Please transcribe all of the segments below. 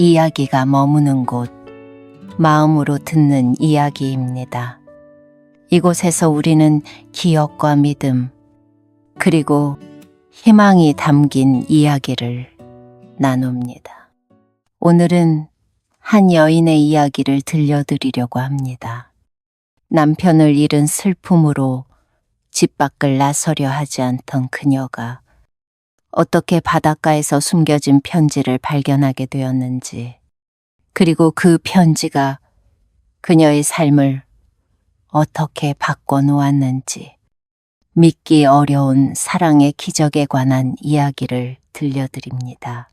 이야기가 머무는 곳, 마음으로 듣는 이야기입니다. 이곳에서 우리는 기억과 믿음, 그리고 희망이 담긴 이야기를 나눕니다. 오늘은 한 여인의 이야기를 들려드리려고 합니다. 남편을 잃은 슬픔으로 집 밖을 나서려 하지 않던 그녀가 어떻게 바닷가에서 숨겨진 편지를 발견하게 되었는지, 그리고 그 편지가 그녀의 삶을 어떻게 바꿔놓았는지, 믿기 어려운 사랑의 기적에 관한 이야기를 들려드립니다.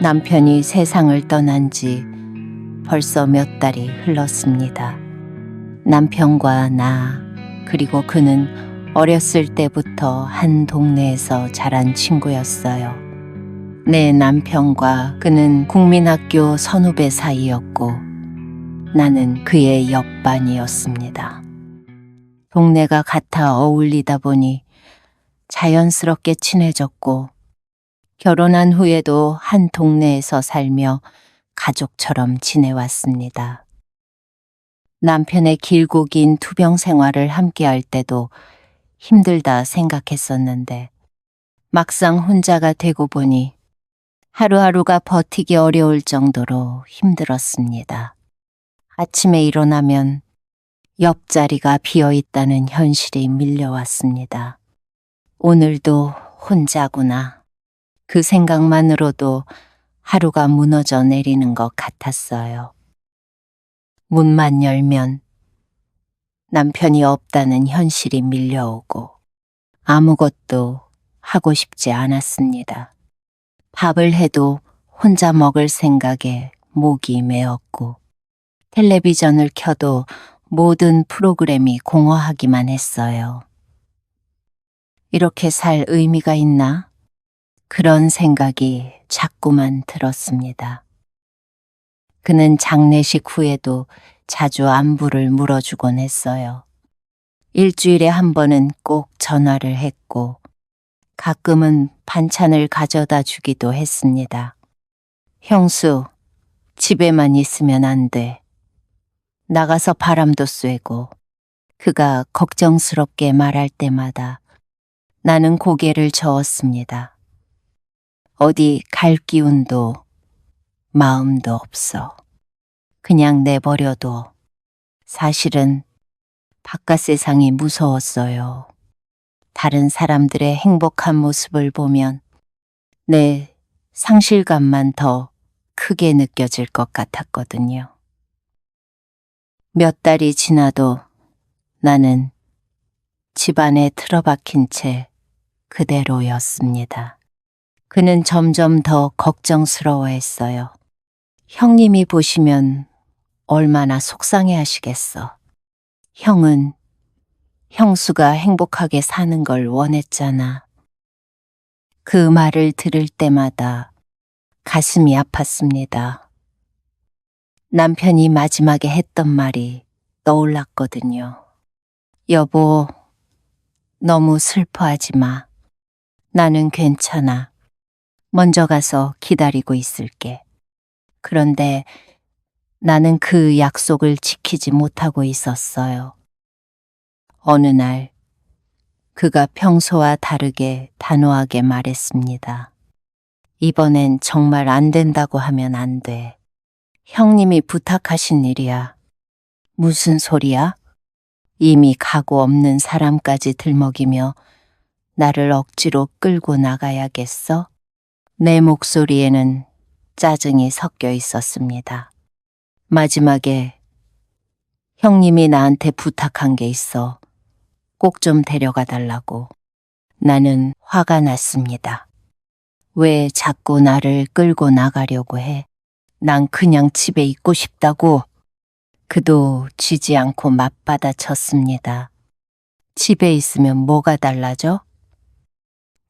남편이 세상을 떠난 지 벌써 몇 달이 흘렀습니다. 남편과 나, 그리고 그는 어렸을 때부터 한 동네에서 자란 친구였어요. 내 남편과 그는 국민학교 선후배 사이였고, 나는 그의 옆반이었습니다. 동네가 같아 어울리다 보니 자연스럽게 친해졌고, 결혼한 후에도 한 동네에서 살며 가족처럼 지내왔습니다. 남편의 길고 긴 투병 생활을 함께 할 때도 힘들다 생각했었는데, 막상 혼자가 되고 보니 하루하루가 버티기 어려울 정도로 힘들었습니다. 아침에 일어나면 옆자리가 비어 있다는 현실이 밀려왔습니다. 오늘도 혼자구나. 그 생각만으로도 하루가 무너져 내리는 것 같았어요. 문만 열면 남편이 없다는 현실이 밀려오고 아무것도 하고 싶지 않았습니다. 밥을 해도 혼자 먹을 생각에 목이 메었고 텔레비전을 켜도 모든 프로그램이 공허하기만 했어요. 이렇게 살 의미가 있나? 그런 생각이 자꾸만 들었습니다. 그는 장례식 후에도 자주 안부를 물어주곤 했어요. 일주일에 한 번은 꼭 전화를 했고, 가끔은 반찬을 가져다 주기도 했습니다. 형수, 집에만 있으면 안 돼. 나가서 바람도 쐬고, 그가 걱정스럽게 말할 때마다 나는 고개를 저었습니다. 어디 갈 기운도 마음도 없어. 그냥 내버려둬. 사실은 바깥 세상이 무서웠어요. 다른 사람들의 행복한 모습을 보면 내 상실감만 더 크게 느껴질 것 같았거든요. 몇 달이 지나도 나는 집안에 틀어박힌 채 그대로였습니다. 그는 점점 더 걱정스러워 했어요. 형님이 보시면 얼마나 속상해 하시겠어. 형은 형수가 행복하게 사는 걸 원했잖아. 그 말을 들을 때마다 가슴이 아팠습니다. 남편이 마지막에 했던 말이 떠올랐거든요. 여보, 너무 슬퍼하지 마. 나는 괜찮아. 먼저 가서 기다리고 있을게. 그런데 나는 그 약속을 지키지 못하고 있었어요. 어느 날, 그가 평소와 다르게 단호하게 말했습니다. 이번엔 정말 안 된다고 하면 안 돼. 형님이 부탁하신 일이야. 무슨 소리야? 이미 각오 없는 사람까지 들먹이며 나를 억지로 끌고 나가야겠어? 내 목소리에는 짜증이 섞여 있었습니다. 마지막에 형님이 나한테 부탁한 게 있어 꼭 좀 데려가 달라고 나는 화가 났습니다. 왜 자꾸 나를 끌고 나가려고 해? 난 그냥 집에 있고 싶다고. 그도 쥐지 않고 맞받아 쳤습니다. 집에 있으면 뭐가 달라져?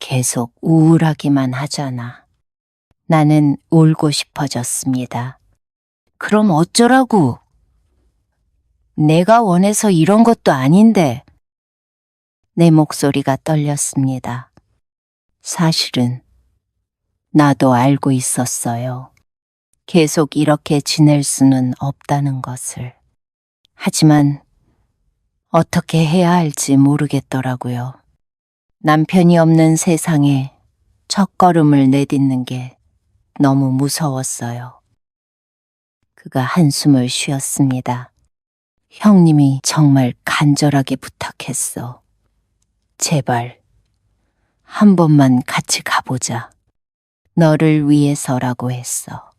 계속 우울하기만 하잖아. 나는 울고 싶어졌습니다. 그럼 어쩌라고? 내가 원해서 이런 것도 아닌데. 내 목소리가 떨렸습니다. 사실은 나도 알고 있었어요. 계속 이렇게 지낼 수는 없다는 것을. 하지만 어떻게 해야 할지 모르겠더라고요. 남편이 없는 세상에 첫 걸음을 내딛는 게 너무 무서웠어요. 그가 한숨을 쉬었습니다. 형님이 정말 간절하게 부탁했어. 제발, 한 번만 같이 가보자. 너를 위해서라고 했어.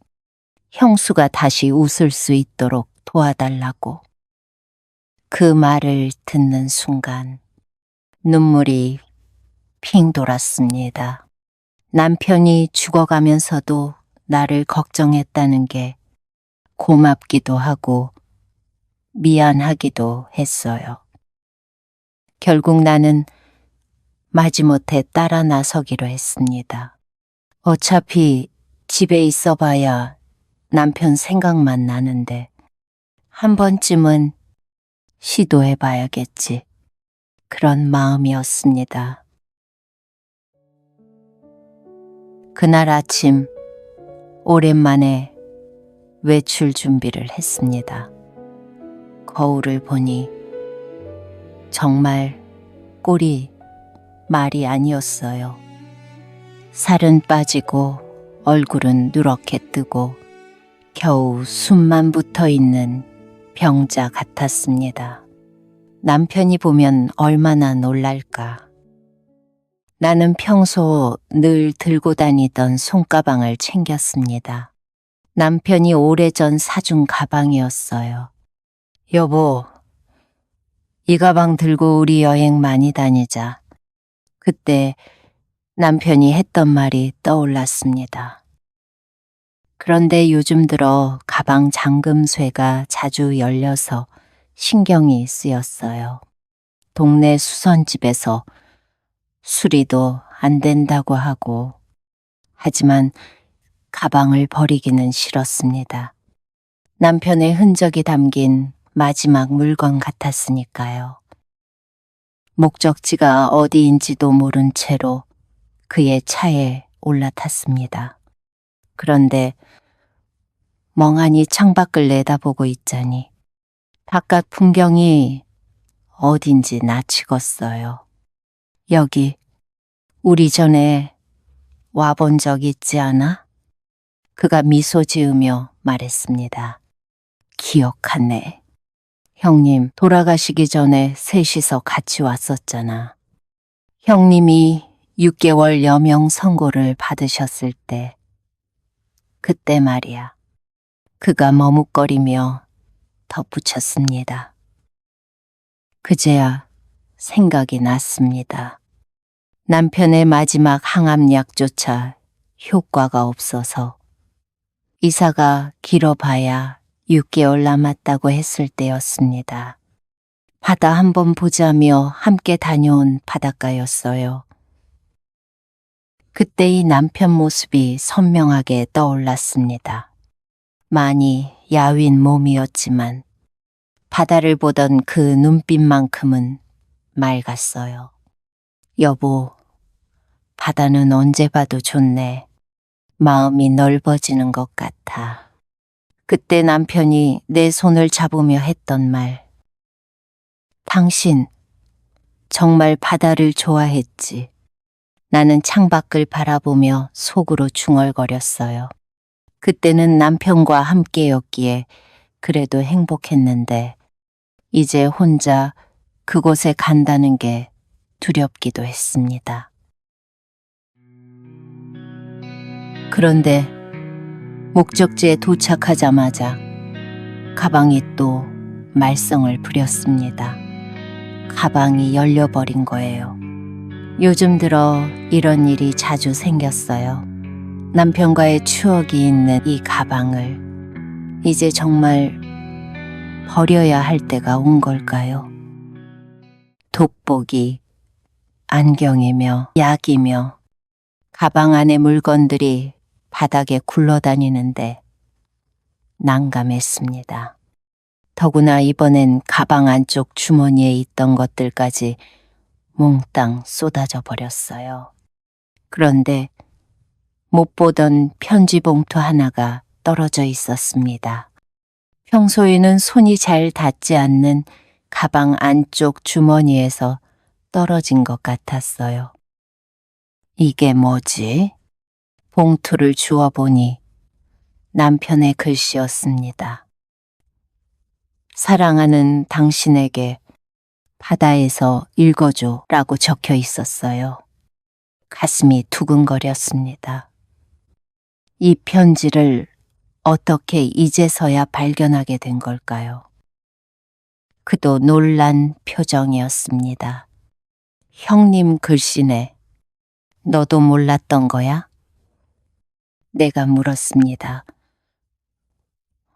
형수가 다시 웃을 수 있도록 도와달라고. 그 말을 듣는 순간 눈물이 핑 돌았습니다. 남편이 죽어가면서도 나를 걱정했다는 게 고맙기도 하고 미안하기도 했어요. 결국 나는 마지못해 따라 나서기로 했습니다. 어차피 집에 있어 봐야 남편 생각만 나는데 한 번쯤은 시도해 봐야겠지. 그런 마음이었습니다. 그날 아침 오랜만에 외출 준비를 했습니다. 거울을 보니 정말 꼴이 말이 아니었어요. 살은 빠지고 얼굴은 누렇게 뜨고 겨우 숨만 붙어 있는 병자 같았습니다. 남편이 보면 얼마나 놀랄까. 나는 평소 늘 들고 다니던 손가방을 챙겼습니다. 남편이 오래전 사준 가방이었어요. 여보, 이 가방 들고 우리 여행 많이 다니자. 그때 남편이 했던 말이 떠올랐습니다. 그런데 요즘 들어 가방 잠금쇠가 자주 열려서 신경이 쓰였어요. 동네 수선집에서 수리도 안 된다고 하고, 하지만 가방을 버리기는 싫었습니다. 남편의 흔적이 담긴 마지막 물건 같았으니까요. 목적지가 어디인지도 모른 채로 그의 차에 올라탔습니다. 그런데 멍하니 창밖을 내다보고 있자니 바깥 풍경이 어딘지 나치겠어요. 여기 우리 전에 와본 적 있지 않아? 그가 미소 지으며 말했습니다. 기억하네. 형님 돌아가시기 전에 셋이서 같이 왔었잖아. 형님이 6개월 여명 선고를 받으셨을 때, 그때 말이야. 그가 머뭇거리며 덧붙였습니다. 그제야 생각이 났습니다. 남편의 마지막 항암약조차 효과가 없어서 이사가 길어봐야 6개월 남았다고 했을 때였습니다. 바다 한번 보자며 함께 다녀온 바닷가였어요. 그때의 남편 모습이 선명하게 떠올랐습니다. 많이 야윈 몸이었지만 바다를 보던 그 눈빛만큼은 맑았어요. 여보, 바다는 언제 봐도 좋네. 마음이 넓어지는 것 같아. 그때 남편이 내 손을 잡으며 했던 말. 당신, 정말 바다를 좋아했지. 나는 창밖을 바라보며 속으로 중얼거렸어요. 그때는 남편과 함께였기에 그래도 행복했는데, 이제 혼자 그곳에 간다는 게 두렵기도 했습니다. 그런데 목적지에 도착하자마자 가방이 또 말썽을 부렸습니다. 가방이 열려버린 거예요. 요즘 들어 이런 일이 자주 생겼어요. 남편과의 추억이 있는 이 가방을 이제 정말 버려야 할 때가 온 걸까요? 돋보기, 안경이며 약이며 가방 안의 물건들이 바닥에 굴러다니는데 난감했습니다. 더구나 이번엔 가방 안쪽 주머니에 있던 것들까지 몽땅 쏟아져 버렸어요. 그런데 못 보던 편지 봉투 하나가 떨어져 있었습니다. 평소에는 손이 잘 닿지 않는 가방 안쪽 주머니에서 떨어진 것 같았어요. 이게 뭐지? 봉투를 주워보니 남편의 글씨였습니다. 사랑하는 당신에게 바다에서 읽어줘 라고 적혀 있었어요. 가슴이 두근거렸습니다. 이 편지를 어떻게 이제서야 발견하게 된 걸까요? 그도 놀란 표정이었습니다. 형님 글씨네. 너도 몰랐던 거야? 내가 물었습니다.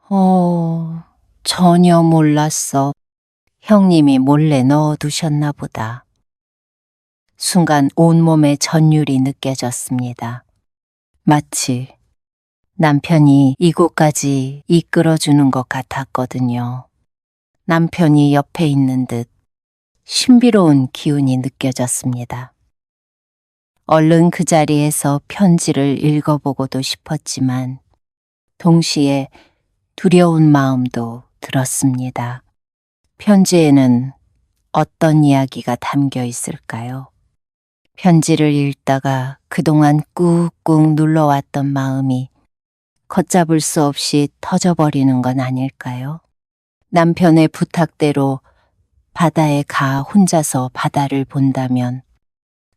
어, 전혀 몰랐어. 형님이 몰래 넣어두셨나 보다. 순간 온몸에 전율이 느껴졌습니다. 마치 남편이 이곳까지 이끌어주는 것 같았거든요. 남편이 옆에 있는 듯 신비로운 기운이 느껴졌습니다. 얼른 그 자리에서 편지를 읽어보고도 싶었지만 동시에 두려운 마음도 들었습니다. 편지에는 어떤 이야기가 담겨 있을까요? 편지를 읽다가 그동안 꾹꾹 눌러왔던 마음이 걷잡을 수 없이 터져버리는 건 아닐까요? 남편의 부탁대로 바다에 가 혼자서 바다를 본다면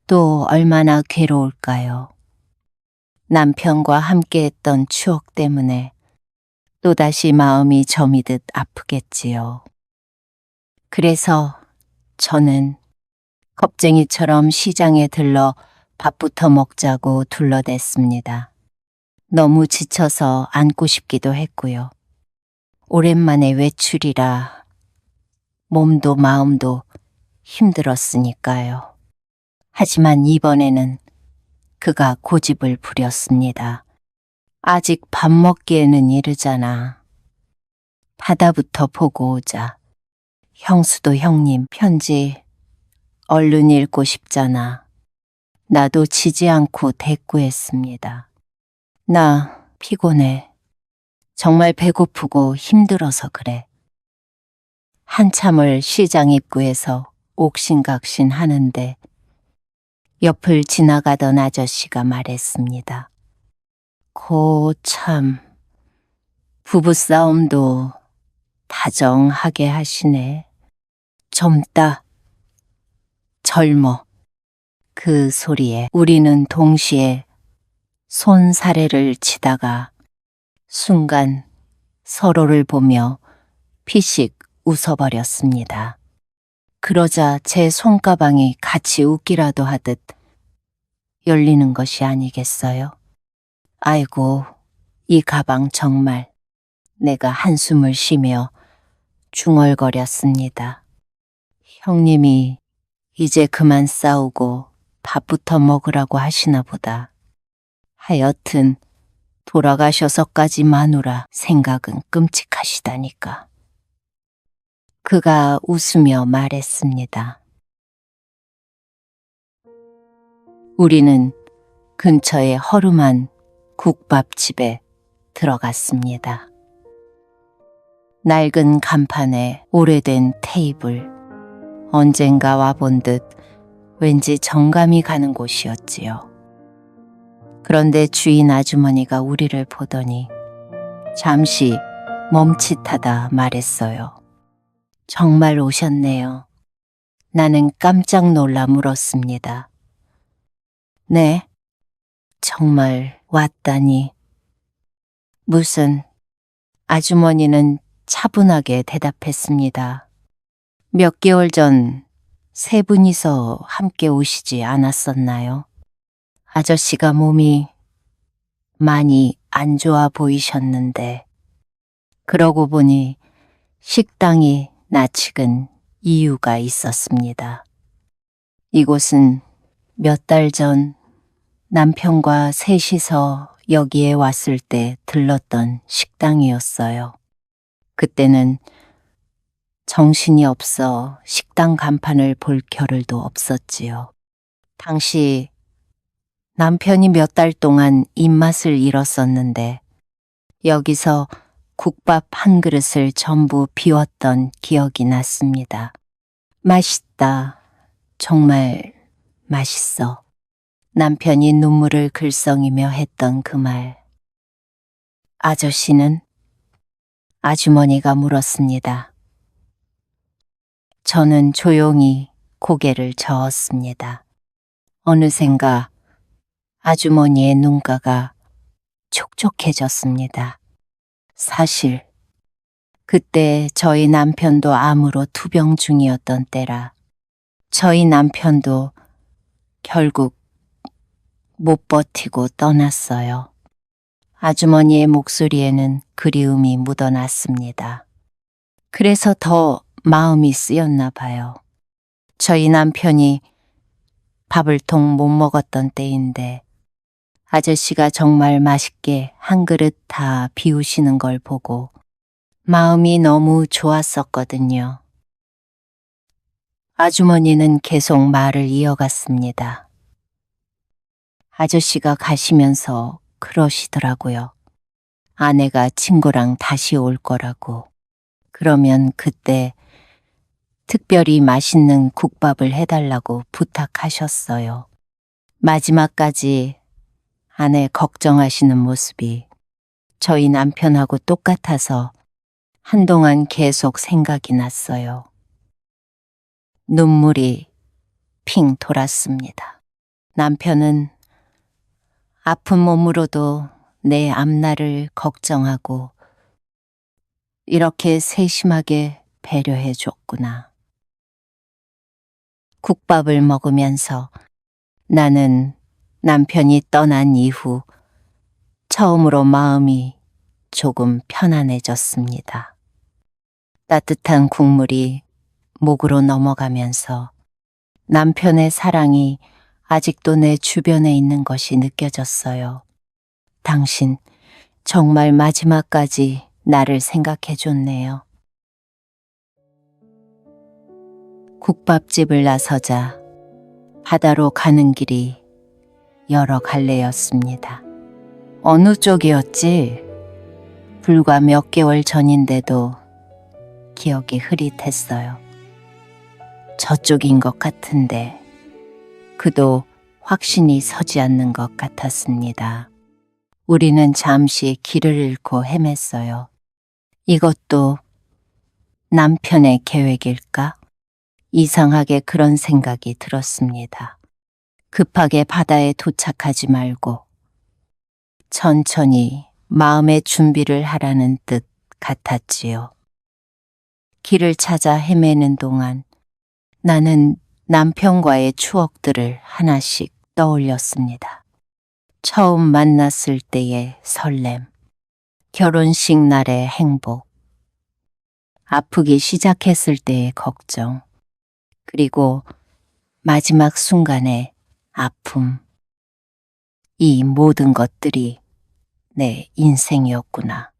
또 얼마나 괴로울까요? 남편과 함께했던 추억 때문에 또다시 마음이 저미듯 아프겠지요. 그래서 저는 겁쟁이처럼 시장에 들러 밥부터 먹자고 둘러댔습니다. 너무 지쳐서 앉고 싶기도 했고요. 오랜만에 외출이라 몸도 마음도 힘들었으니까요. 하지만 이번에는 그가 고집을 부렸습니다. 아직 밥 먹기에는 이르잖아. 바다부터 보고 오자. 형수도 형님 편지 얼른 읽고 싶잖아. 나도 지지 않고 대꾸했습니다. 나 피곤해. 정말 배고프고 힘들어서 그래. 한참을 시장 입구에서 옥신각신 하는데 옆을 지나가던 아저씨가 말했습니다. 고참 부부싸움도 다정하게 하시네. 젊다. 젊어. 그 소리에 우리는 동시에 손사래를 치다가 순간 서로를 보며 피식 웃어버렸습니다. 그러자 제 손가방이 같이 웃기라도 하듯 열리는 것이 아니겠어요? 아이고, 이 가방 정말 내가 한숨을 쉬며 중얼거렸습니다. 형님이 이제 그만 싸우고 밥부터 먹으라고 하시나 보다. 하여튼 돌아가셔서까지 마누라 생각은 끔찍하시다니까. 그가 웃으며 말했습니다. 우리는 근처의 허름한 국밥집에 들어갔습니다. 낡은 간판에 오래된 테이블, 언젠가 와본 듯 왠지 정감이 가는 곳이었지요. 그런데 주인 아주머니가 우리를 보더니 잠시 멈칫하다 말했어요. 정말 오셨네요. 나는 깜짝 놀라 물었습니다. 네, 정말 왔다니. 무슨 아주머니는 차분하게 대답했습니다. 몇 개월 전 세 분이서 함께 오시지 않았었나요? 아저씨가 몸이 많이 안 좋아 보이셨는데, 그러고 보니 식당이 낯익은 이유가 있었습니다. 이곳은 몇 달 전 남편과 셋이서 여기에 왔을 때 들렀던 식당이었어요. 그때는 정신이 없어 식당 간판을 볼 겨를도 없었지요. 당시 남편이 몇 달 동안 입맛을 잃었었는데 여기서 국밥 한 그릇을 전부 비웠던 기억이 났습니다. 맛있다. 정말 맛있어. 남편이 눈물을 글썽이며 했던 그 말. 아저씨는? 아주머니가 물었습니다. 저는 조용히 고개를 저었습니다. 어느샌가 아주머니의 눈가가 촉촉해졌습니다. 사실 그때 저희 남편도 암으로 투병 중이었던 때라 저희 남편도 결국 못 버티고 떠났어요. 아주머니의 목소리에는 그리움이 묻어났습니다. 그래서 더 마음이 쓰였나 봐요. 저희 남편이 밥을 통 못 먹었던 때인데 아저씨가 정말 맛있게 한 그릇 다 비우시는 걸 보고 마음이 너무 좋았었거든요. 아주머니는 계속 말을 이어갔습니다. 아저씨가 가시면서 그러시더라고요. 아내가 친구랑 다시 올 거라고. 그러면 그때 특별히 맛있는 국밥을 해달라고 부탁하셨어요. 마지막까지 아내 걱정하시는 모습이 저희 남편하고 똑같아서 한동안 계속 생각이 났어요. 눈물이 핑 돌았습니다. 남편은 아픈 몸으로도 내 앞날을 걱정하고 이렇게 세심하게 배려해 줬구나. 국밥을 먹으면서 나는 남편이 떠난 이후 처음으로 마음이 조금 편안해졌습니다. 따뜻한 국물이 목으로 넘어가면서 남편의 사랑이 아직도 내 주변에 있는 것이 느껴졌어요. 당신 정말 마지막까지 나를 생각해 줬네요. 국밥집을 나서자 바다로 가는 길이 여러 갈래였습니다. 어느 쪽이었지? 불과 몇 개월 전인데도 기억이 흐릿했어요. 저쪽인 것 같은데 그도 확신이 서지 않는 것 같았습니다. 우리는 잠시 길을 잃고 헤맸어요. 이것도 남편의 계획일까? 이상하게 그런 생각이 들었습니다. 급하게 바다에 도착하지 말고 천천히 마음의 준비를 하라는 뜻 같았지요. 길을 찾아 헤매는 동안 나는 남편과의 추억들을 하나씩 떠올렸습니다. 처음 만났을 때의 설렘, 결혼식 날의 행복, 아프기 시작했을 때의 걱정, 그리고 마지막 순간의 아픔. 이 모든 것들이 내 인생이었구나.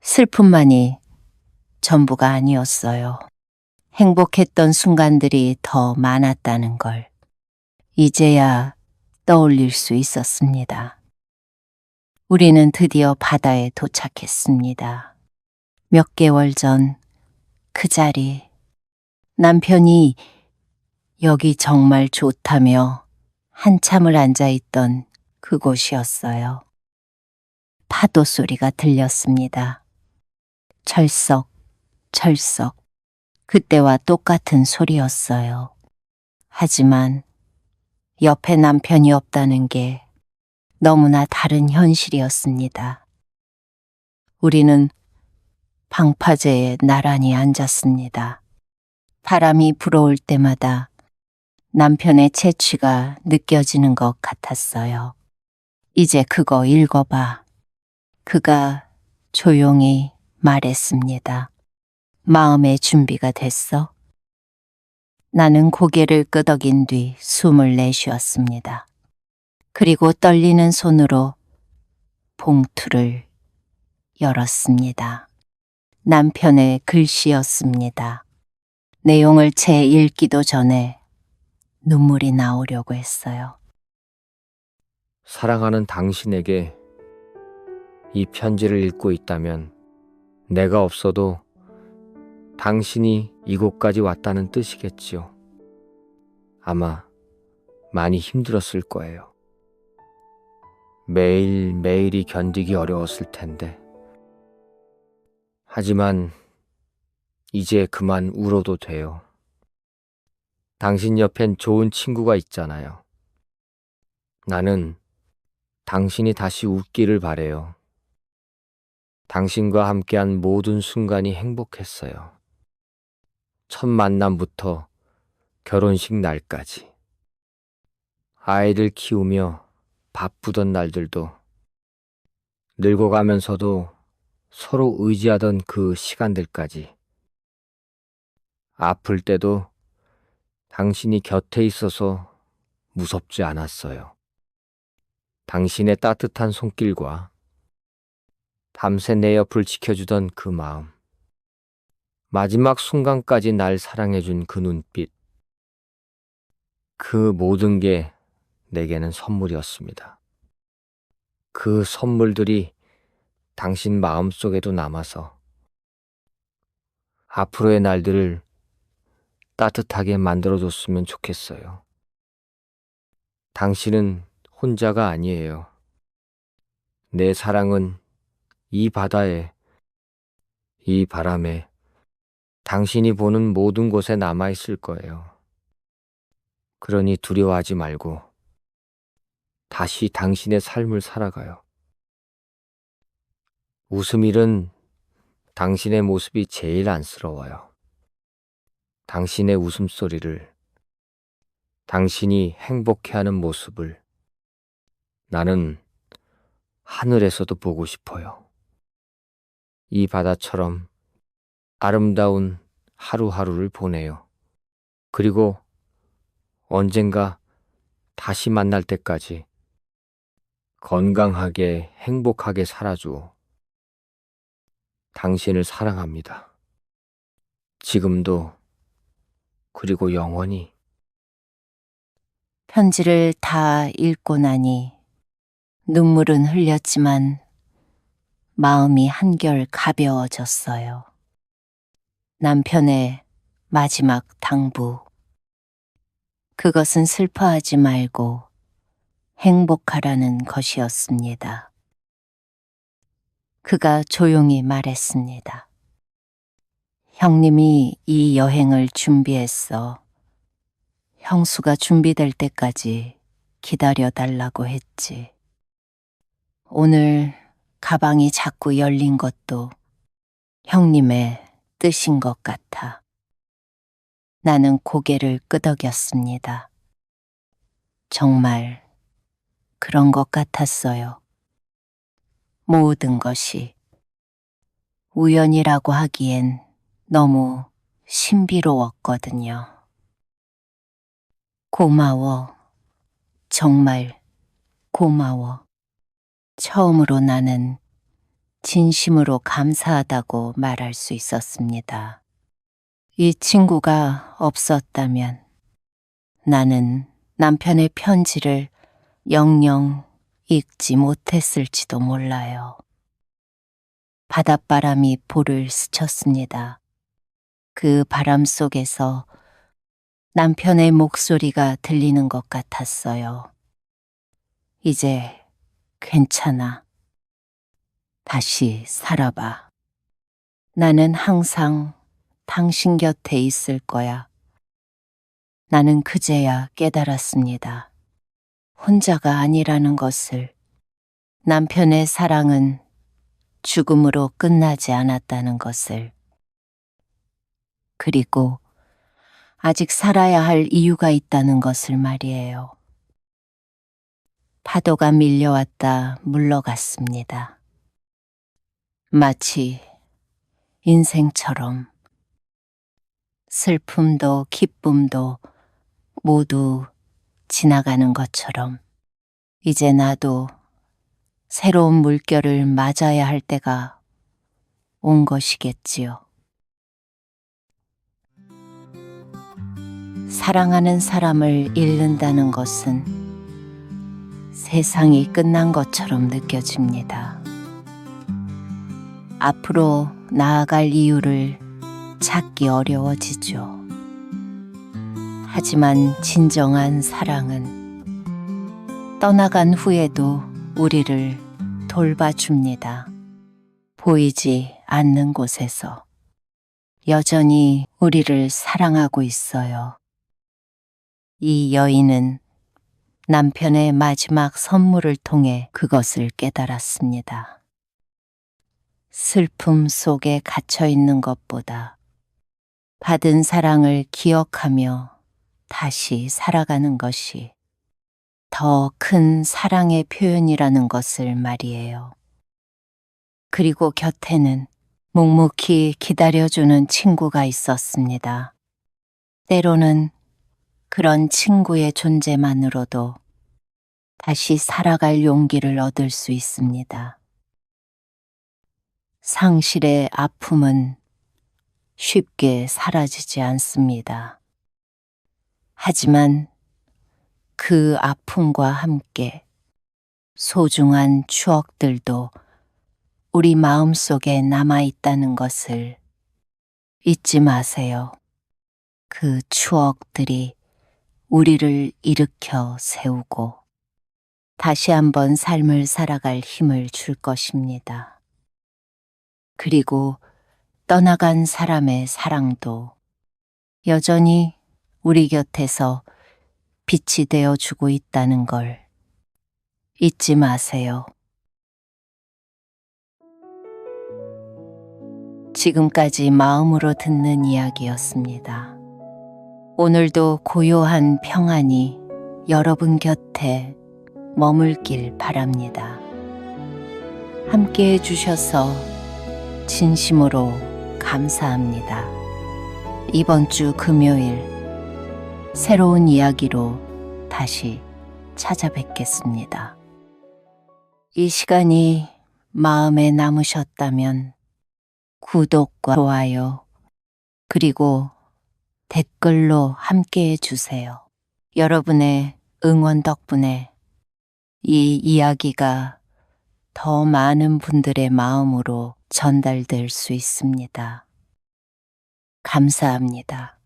슬픔만이 전부가 아니었어요. 행복했던 순간들이 더 많았다는 걸 이제야 떠올릴 수 있었습니다. 우리는 드디어 바다에 도착했습니다. 몇 개월 전 그 자리 남편이 여기 정말 좋다며 한참을 앉아 있던 그곳이었어요. 파도 소리가 들렸습니다. 철썩, 철썩. 그때와 똑같은 소리였어요. 하지만 옆에 남편이 없다는 게 너무나 다른 현실이었습니다. 우리는 방파제에 나란히 앉았습니다. 바람이 불어올 때마다 남편의 채취가 느껴지는 것 같았어요. 이제 그거 읽어봐. 그가 조용히 말했습니다. 마음의 준비가 됐어? 나는 고개를 끄덕인 뒤 숨을 내쉬었습니다. 그리고 떨리는 손으로 봉투를 열었습니다. 남편의 글씨였습니다. 내용을 채 읽기도 전에 눈물이 나오려고 했어요. 사랑하는 당신에게 이 편지를 읽고 있다면 내가 없어도 당신이 이곳까지 왔다는 뜻이겠지요. 아마 많이 힘들었을 거예요. 매일 매일이 견디기 어려웠을 텐데. 하지만 이제 그만 울어도 돼요. 당신 옆엔 좋은 친구가 있잖아요. 나는 당신이 다시 웃기를 바래요. 당신과 함께한 모든 순간이 행복했어요. 첫 만남부터 결혼식 날까지. 아이를 키우며 바쁘던 날들도 늙어가면서도 서로 의지하던 그 시간들까지. 아플 때도 당신이 곁에 있어서 무섭지 않았어요. 당신의 따뜻한 손길과 밤새 내 옆을 지켜주던 그 마음. 마지막 순간까지 날 사랑해준 그 눈빛. 그 모든 게 내게는 선물이었습니다. 그 선물들이 당신 마음속에도 남아서 앞으로의 날들을 따뜻하게 만들어줬으면 좋겠어요. 당신은 혼자가 아니에요. 내 사랑은 이 바다에, 이 바람에, 당신이 보는 모든 곳에 남아있을 거예요. 그러니 두려워하지 말고 다시 당신의 삶을 살아가요. 웃음 일은 당신의 모습이 제일 안쓰러워요. 당신의 웃음소리를, 당신이 행복해하는 모습을 나는 하늘에서도 보고 싶어요. 이 바다처럼 아름다운 하루하루를 보내요. 그리고 언젠가 다시 만날 때까지 건강하게 행복하게 살아주오. 당신을 사랑합니다. 지금도 그리고 영원히 편지를 다 읽고 나니 눈물은 흘렸지만 마음이 한결 가벼워졌어요. 남편의 마지막 당부. 그것은 슬퍼하지 말고 행복하라는 것이었습니다. 그가 조용히 말했습니다. 형님이 이 여행을 준비했어. 형수가 준비될 때까지 기다려 달라고 했지. 오늘 가방이 자꾸 열린 것도 형님의 뜻인 것 같아. 나는 고개를 끄덕였습니다. 정말 그런 것 같았어요. 모든 것이 우연이라고 하기엔 너무 신비로웠거든요. 고마워. 정말 고마워. 처음으로 나는 진심으로 감사하다고 말할 수 있었습니다. 이 친구가 없었다면 나는 남편의 편지를 영영 읽지 못했을지도 몰라요. 바닷바람이 볼을 스쳤습니다. 그 바람 속에서 남편의 목소리가 들리는 것 같았어요. 이제 괜찮아. 다시 살아봐. 나는 항상 당신 곁에 있을 거야. 나는 그제야 깨달았습니다. 혼자가 아니라는 것을. 남편의 사랑은 죽음으로 끝나지 않았다는 것을. 그리고 아직 살아야 할 이유가 있다는 것을 말이에요. 파도가 밀려왔다 물러갔습니다. 마치 인생처럼 슬픔도 기쁨도 모두 지나가는 것처럼 이제 나도 새로운 물결을 맞아야 할 때가 온 것이겠지요. 사랑하는 사람을 잃는다는 것은 세상이 끝난 것처럼 느껴집니다. 앞으로 나아갈 이유를 찾기 어려워지죠. 하지만 진정한 사랑은 떠나간 후에도 우리를 돌봐줍니다. 보이지 않는 곳에서 여전히 우리를 사랑하고 있어요. 이 여인은 남편의 마지막 선물을 통해 그것을 깨달았습니다. 슬픔 속에 갇혀 있는 것보다 받은 사랑을 기억하며 다시 살아가는 것이 더 큰 사랑의 표현이라는 것을 말이에요. 그리고 곁에는 묵묵히 기다려주는 친구가 있었습니다. 때로는 그런 친구의 존재만으로도 다시 살아갈 용기를 얻을 수 있습니다. 상실의 아픔은 쉽게 사라지지 않습니다. 하지만 그 아픔과 함께 소중한 추억들도 우리 마음 속에 남아 있다는 것을 잊지 마세요. 그 추억들이 우리를 일으켜 세우고 다시 한번 삶을 살아갈 힘을 줄 것입니다. 그리고 떠나간 사람의 사랑도 여전히 우리 곁에서 빛이 되어 주고 있다는 걸 잊지 마세요. 지금까지 마음으로 듣는 이야기였습니다. 오늘도 고요한 평안이 여러분 곁에 머물길 바랍니다. 함께 해주셔서 진심으로 감사합니다. 이번 주 금요일 새로운 이야기로 다시 찾아뵙겠습니다. 이 시간이 마음에 남으셨다면 구독과 좋아요 그리고 댓글로 함께 해 주세요. 여러분의 응원 덕분에 이 이야기가 더 많은 분들의 마음으로 전달될 수 있습니다. 감사합니다.